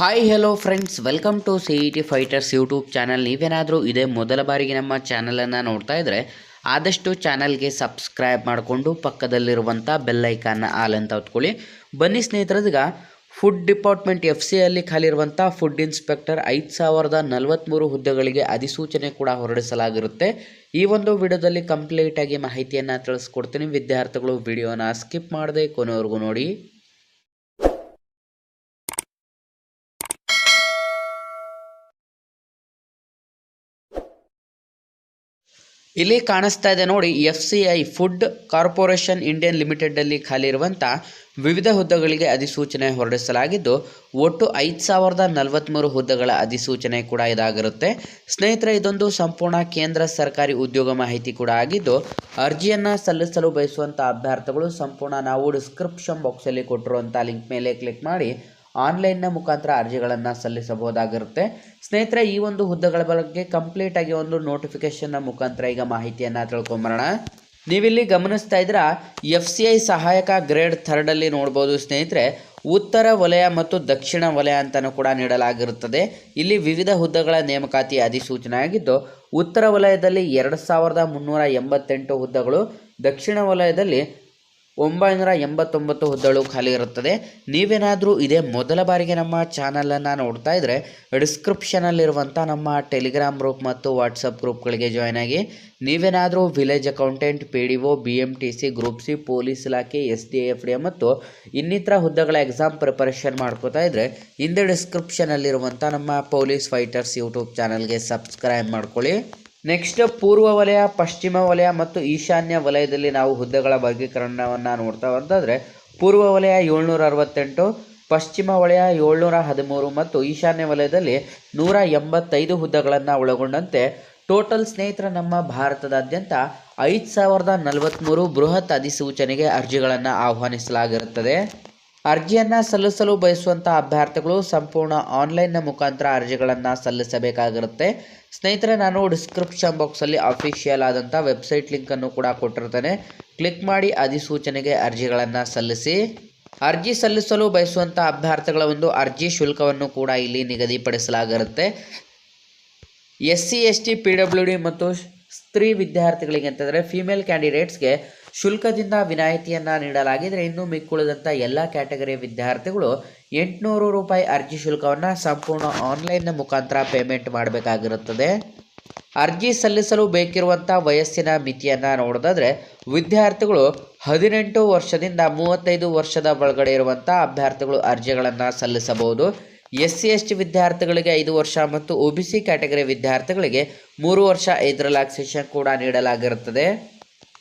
Hi hello friends welcome to C E T fighters YouTube channel ನೀವೇನಾದರೂ ಇದೇ ಮೊದಲ ಬಾರಿಗೆ ನಮ್ಮ ಚಾನಲನ್ನು ನೋಡ್ತಾ ಇದ್ದರೆ ಆದಷ್ಟು ಚಾನಲ್ಗೆ ಸಬ್ಸ್ಕ್ರೈಬ್ ಮಾಡಿಕೊಂಡು ಪಕ್ಕದಲ್ಲಿರುವಂಥ ಬೆಲ್ಲೈಕಾನ್ನ ಆಲ್ ಅಂತ ಹೊತ್ಕೊಳ್ಳಿ. ಬನ್ನಿ ಸ್ನೇಹಿತರದೀಗ ಫುಡ್ ಡಿಪಾರ್ಟ್ಮೆಂಟ್ ಎಫ್ ಸಿ ಅಲ್ಲಿ ಖಾಲಿರುವಂಥ ಫುಡ್ ಇನ್ಸ್ಪೆಕ್ಟರ್ ಐದು ಸಾವಿರದ ನಲವತ್ತ್ಮೂರು ಹುದ್ದೆಗಳಿಗೆ ಅಧಿಸೂಚನೆ ಕೂಡ ಹೊರಡಿಸಲಾಗಿರುತ್ತೆ. ಈ ಒಂದು ವಿಡಿಯೋದಲ್ಲಿ ಕಂಪ್ಲೀಟಾಗಿ ಮಾಹಿತಿಯನ್ನು ತಿಳಿಸ್ಕೊಡ್ತೀನಿ. ವಿದ್ಯಾರ್ಥಿಗಳು ವಿಡಿಯೋನ ಸ್ಕಿಪ್ ಮಾಡದೆ ಕೊನೆವರೆಗೂ ನೋಡಿ. ಇಲ್ಲಿ ಕಾಣಿಸ್ತಾ ಇದೆ ನೋಡಿ F C I food corporation Indian ಲಿಮಿಟೆಡಲ್ಲಿ ಖಾಲಿ ಇರುವಂಥ ವಿವಿಧ ಹುದ್ದೆಗಳಿಗೆ ಅಧಿಸೂಚನೆ ಹೊರಡಿಸಲಾಗಿದ್ದು, ಒಟ್ಟು ಐದು ಸಾವಿರದ ನಲವತ್ತ್ಮೂರು ಹುದ್ದೆಗಳ ಅಧಿಸೂಚನೆ ಕೂಡ ಇದಾಗಿರುತ್ತೆ. ಸ್ನೇಹಿತರೆ, ಇದೊಂದು ಸಂಪೂರ್ಣ ಕೇಂದ್ರ ಸರ್ಕಾರಿ ಉದ್ಯೋಗ ಮಾಹಿತಿ ಕೂಡ ಆಗಿದ್ದು, ಅರ್ಜಿಯನ್ನು ಸಲ್ಲಿಸಲು ಬಯಸುವಂಥ ಅಭ್ಯರ್ಥಿಗಳು ಸಂಪೂರ್ಣ ನಾವು ಡಿಸ್ಕ್ರಿಪ್ಷನ್ ಬಾಕ್ಸಲ್ಲಿ ಕೊಟ್ಟಿರುವಂಥ ಲಿಂಕ್ ಮೇಲೆ ಕ್ಲಿಕ್ ಮಾಡಿ ಆನ್ಲೈನ್ನ ಮುಖಾಂತರ ಅರ್ಜಿಗಳನ್ನು ಸಲ್ಲಿಸಬಹುದಾಗಿರುತ್ತೆ. ಸ್ನೇಹಿತರೆ, ಈ ಒಂದು ಹುದ್ದೆಗಳ ಬಗ್ಗೆ ಕಂಪ್ಲೀಟ್ ಆಗಿ ಒಂದು ನೋಟಿಫಿಕೇಶನ್ನ ಮುಖಾಂತರ ಈಗ ಮಾಹಿತಿಯನ್ನು ತಿಳ್ಕೊಂಬರೋಣ. ನೀವಿಲ್ಲಿ ಗಮನಿಸ್ತಾ ಇದ್ರ ಎಫ್ ಸಿ ಐ ಸಹಾಯಕ ಗ್ರೇಡ್ ಥರ್ಡಲ್ಲಿ ನೋಡ್ಬೋದು ಸ್ನೇಹಿತರೆ. ಉತ್ತರ ವಲಯ ಮತ್ತು ದಕ್ಷಿಣ ವಲಯ ಅಂತಲೂ ಕೂಡ ನೀಡಲಾಗಿರುತ್ತದೆ. ಇಲ್ಲಿ ವಿವಿಧ ಹುದ್ದೆಗಳ ನೇಮಕಾತಿ ಅಧಿಸೂಚನೆ ಆಗಿದ್ದು ಉತ್ತರ ವಲಯದಲ್ಲಿ ಎರಡು ಸಾವಿರದ ಮುನ್ನೂರ ಎಂಬತ್ತೆಂಟು ಹುದ್ದೆಗಳು, ದಕ್ಷಿಣ ವಲಯದಲ್ಲಿ ಒಂಬೈನೂರ ಎಂಬತ್ತೊಂಬತ್ತು ಹುದ್ದಳು ಖಾಲಿ ಇರುತ್ತದೆ. ನೀವೇನಾದರೂ ಇದೇ ಮೊದಲ ಬಾರಿಗೆ ನಮ್ಮ ಚಾನಲನ್ನು ನೋಡ್ತಾ ಇದ್ದರೆ ಡಿಸ್ಕ್ರಿಪ್ಷನಲ್ಲಿರುವಂಥ ನಮ್ಮ ಟೆಲಿಗ್ರಾಮ್ ಗ್ರೂಪ್ ಮತ್ತು ವಾಟ್ಸಪ್ ಗ್ರೂಪ್ಗಳಿಗೆ ಜಾಯ್ನ್ ಆಗಿ, ನೀವೇನಾದರೂ village accountant P D O B M T C group C police ಇಲಾಖೆ ಎಸ್ ಡಿ ಎಫ್ ಡಿ ಮತ್ತು ಇನ್ನಿತರ ಹುದ್ದೆಗಳ ಎಕ್ಸಾಮ್ ಪ್ರಿಪರೇಷನ್ ಮಾಡ್ಕೋತಾ ಇದ್ದರೆ ಹಿಂದೆ ಡಿಸ್ಕ್ರಿಪ್ಷನಲ್ಲಿರುವಂಥ ನಮ್ಮ ಪೊಲೀಸ್ ಫೈಟರ್ಸ್ ಯೂಟ್ಯೂಬ್ ಚಾನಲ್ಗೆ ಸಬ್ಸ್ಕ್ರೈಬ್ ಮಾಡ್ಕೊಳ್ಳಿ. ನೆಕ್ಸ್ಟ್ ಪೂರ್ವ ವಲಯ, ಪಶ್ಚಿಮ ವಲಯ ಮತ್ತು ಈಶಾನ್ಯ ವಲಯದಲ್ಲಿ ನಾವು ಹುದ್ದೆಗಳ ವರ್ಗೀಕರಣವನ್ನು ನೋಡ್ತಾ ಅಂತಂದರೆ ಪೂರ್ವ ವಲಯ ಏಳ್ನೂರ ಅರವತ್ತೆಂಟು ಪಶ್ಚಿಮ ವಲಯ ಏಳ್ನೂರ ಹದಿಮೂರು ಮತ್ತು ಈಶಾನ್ಯ ವಲಯದಲ್ಲಿ ನೂರ ಎಂಬತ್ತೈದು ಹುದ್ದೆಗಳನ್ನು ಒಳಗೊಂಡಂತೆ ಟೋಟಲ್ ಸ್ನೇಹಿತರ ನಮ್ಮ ಭಾರತದಾದ್ಯಂತ ಐದು ಸಾವಿರದ ನಲವತ್ತ್ಮೂರು ಬೃಹತ್ ಅಧಿಸೂಚನೆಗೆ ಅರ್ಜಿಗಳನ್ನು ಆಹ್ವಾನಿಸಲಾಗಿರುತ್ತದೆ. ಅರ್ಜಿಯನ್ನು ಸಲ್ಲಿಸಲು ಬಯಸುವಂಥ ಅಭ್ಯರ್ಥಿಗಳು ಸಂಪೂರ್ಣ ಆನ್ಲೈನ್ನ ಮುಖಾಂತರ ಅರ್ಜಿಗಳನ್ನು ಸಲ್ಲಿಸಬೇಕಾಗಿರುತ್ತೆ. ಸ್ನೇಹಿತರೆ, ನಾನು ಡಿಸ್ಕ್ರಿಪ್ಷನ್ ಬಾಕ್ಸಲ್ಲಿ ಅಫಿಷಿಯಲ್ ಆದಂಥ ವೆಬ್ಸೈಟ್ ಲಿಂಕನ್ನು ಕೂಡ ಕೊಟ್ಟಿರ್ತೇನೆ. ಕ್ಲಿಕ್ ಮಾಡಿ ಅಧಿಸೂಚನೆಗೆ ಅರ್ಜಿಗಳನ್ನು ಸಲ್ಲಿಸಿ. ಅರ್ಜಿ ಸಲ್ಲಿಸಲು ಬಯಸುವಂಥ ಅಭ್ಯರ್ಥಿಗಳ ಒಂದು ಅರ್ಜಿ ಶುಲ್ಕವನ್ನು ಕೂಡ ಇಲ್ಲಿ ನಿಗದಿಪಡಿಸಲಾಗಿರುತ್ತೆ. S C S T P W D ಮತ್ತು ಸ್ತ್ರೀ ವಿದ್ಯಾರ್ಥಿಗಳಿಗೆ ಅಂತಂದರೆ ಫಿಮೇಲ್ ಕ್ಯಾಂಡಿಡೇಟ್ಸ್ಗೆ ಶುಲ್ಕದಿಂದ ವಿನಾಯಿತಿಯನ್ನು ನೀಡಲಾಗಿದ್ದರೆ ಇನ್ನು ಮಿಕ್ಕುಳಿದಂಥ ಎಲ್ಲ ಕ್ಯಾಟಗರಿಯ ವಿದ್ಯಾರ್ಥಿಗಳು ಎಂಟುನೂರು ರೂಪಾಯಿ ಅರ್ಜಿ ಶುಲ್ಕವನ್ನು ಸಂಪೂರ್ಣ ಆನ್ಲೈನ್ನ ಮುಖಾಂತರ ಪೇಮೆಂಟ್ ಮಾಡಬೇಕಾಗಿರುತ್ತದೆ. ಅರ್ಜಿ ಸಲ್ಲಿಸಲು ಬೇಕಿರುವಂಥ ವಯಸ್ಸಿನ ಮಿತಿಯನ್ನು ನೋಡೋದಾದರೆ ವಿದ್ಯಾರ್ಥಿಗಳು ಹದಿನೆಂಟು ವರ್ಷದಿಂದ ಮೂವತ್ತೈದು ವರ್ಷದ ಒಳಗಡೆ ಇರುವಂಥ ಅಭ್ಯರ್ಥಿಗಳು ಅರ್ಜಿಗಳನ್ನು ಸಲ್ಲಿಸಬಹುದು. ಎಸ್ ಸಿ ಎಸ್ ಟಿ ವಿದ್ಯಾರ್ಥಿಗಳಿಗೆ ಐದು ವರ್ಷ ಮತ್ತು ಒ ಬಿ ಸಿ ಕ್ಯಾಟಗರಿ ವಿದ್ಯಾರ್ಥಿಗಳಿಗೆ ಮೂರು ವರ್ಷ ಐದು ರಿಲ್ಯಾಕ್ಸೇಷನ್ ಕೂಡ ನೀಡಲಾಗಿರುತ್ತದೆ.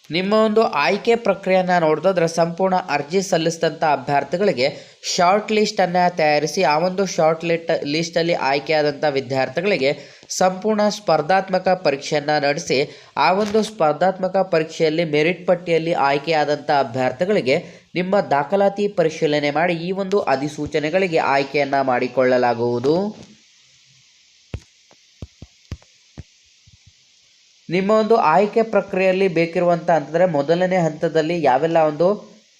ನಿಮ್ಮ ಒಂದು ಆಯ್ಕೆ ಪ್ರಕ್ರಿಯೆಯನ್ನು ನೋಡಿದ್ರೆ ಸಂಪೂರ್ಣ ಅರ್ಜಿ ಸಲ್ಲಿಸಿದಂಥ ಅಭ್ಯರ್ಥಿಗಳಿಗೆ ಶಾರ್ಟ್ ಲಿಸ್ಟನ್ನು ತಯಾರಿಸಿ ಆ ಒಂದು ಶಾರ್ಟ್ ಲಿಸ್ಟ್ ಲಿಸ್ಟಲ್ಲಿ ಆಯ್ಕೆಯಾದಂಥ ವಿದ್ಯಾರ್ಥಿಗಳಿಗೆ ಸಂಪೂರ್ಣ ಸ್ಪರ್ಧಾತ್ಮಕ ಪರೀಕ್ಷೆಯನ್ನು ನಡೆಸಿ ಆ ಒಂದು ಸ್ಪರ್ಧಾತ್ಮಕ ಪರೀಕ್ಷೆಯಲ್ಲಿ ಮೆರಿಟ್ ಪಟ್ಟಿಯಲ್ಲಿ ಆಯ್ಕೆಯಾದಂಥ ಅಭ್ಯರ್ಥಿಗಳಿಗೆ ನಿಮ್ಮ ದಾಖಲಾತಿ ಪರಿಶೀಲನೆ ಮಾಡಿ ಈ ಒಂದು ಅಧಿಸೂಚನೆಗಳಿಗೆ ಆಯ್ಕೆಯನ್ನು ಮಾಡಿಕೊಳ್ಳಲಾಗುವುದು. ನಿಮ್ಮ ಒಂದು ಆಯ್ಕೆ ಪ್ರಕ್ರಿಯೆಯಲ್ಲಿ ಬೇಕಿರುವಂಥ ಅಂತಂದರೆ ಮೊದಲನೇ ಹಂತದಲ್ಲಿ ಯಾವೆಲ್ಲ ಒಂದು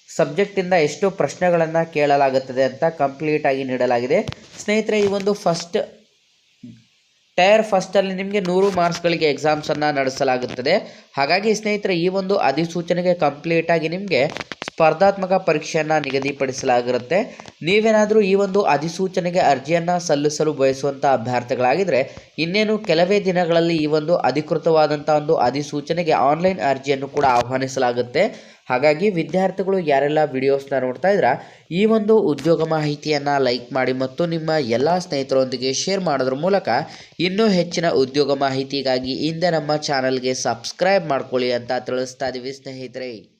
ಸಬ್ಜೆಕ್ಟಿಂದ ಎಷ್ಟು ಪ್ರಶ್ನೆಗಳನ್ನು ಕೇಳಲಾಗುತ್ತದೆ ಅಂತ ಕಂಪ್ಲೀಟಾಗಿ ನೀಡಲಾಗಿದೆ. ಸ್ನೇಹಿತರೆ, ಈ ಒಂದು ಫಸ್ಟ್ ಟೈರ್ ಫಸ್ಟಲ್ಲಿ ನಿಮಗೆ ನೂರು ಮಾರ್ಕ್ಸ್ಗಳಿಗೆ ಎಕ್ಸಾಮ್ಸನ್ನು ನಡೆಸಲಾಗುತ್ತದೆ. ಹಾಗಾಗಿ ಸ್ನೇಹಿತರೆ, ಈ ಒಂದು ಅಧಿಸೂಚನೆಗೆ ಕಂಪ್ಲೀಟಾಗಿ ನಿಮಗೆ ಸ್ಪರ್ಧಾತ್ಮಕ ಪರೀಕ್ಷೆಯನ್ನು ನಿಗದಿಪಡಿಸಲಾಗಿರುತ್ತೆ. ನೀವೇನಾದರೂ ಈ ಒಂದು ಅಧಿಸೂಚನೆಗೆ ಅರ್ಜಿಯನ್ನು ಸಲ್ಲಿಸಲು ಬಯಸುವಂಥ ಅಭ್ಯರ್ಥಿಗಳಾಗಿದ್ದರೆ ಇನ್ನೇನು ಕೆಲವೇ ದಿನಗಳಲ್ಲಿ ಈ ಒಂದು ಅಧಿಕೃತವಾದಂಥ ಒಂದು ಅಧಿಸೂಚನೆಗೆ ಆನ್ಲೈನ್ ಅರ್ಜಿಯನ್ನು ಕೂಡ ಆಹ್ವಾನಿಸಲಾಗುತ್ತೆ. ಹಾಗಾಗಿ ವಿದ್ಯಾರ್ಥಿಗಳು ಯಾರೆಲ್ಲ ವಿಡಿಯೋಸ್ನ ನೋಡ್ತಾ ಇದ್ರ, ಈ ಒಂದು ಉದ್ಯೋಗ ಮಾಹಿತಿಯನ್ನು ಲೈಕ್ ಮಾಡಿ ಮತ್ತು ನಿಮ್ಮ ಎಲ್ಲ ಸ್ನೇಹಿತರೊಂದಿಗೆ ಶೇರ್ ಮಾಡೋದ್ರ ಮೂಲಕ ಇನ್ನೂ ಹೆಚ್ಚಿನ ಉದ್ಯೋಗ ಮಾಹಿತಿಗಾಗಿ ಹಿಂದೆ ನಮ್ಮ ಚಾನಲ್ಗೆ ಸಬ್ಸ್ಕ್ರೈಬ್ ಮಾಡ್ಕೊಳ್ಳಿ ಅಂತ ತಿಳಿಸ್ತಾ ಇದ್ದೀವಿ ಸ್ನೇಹಿತರೆ.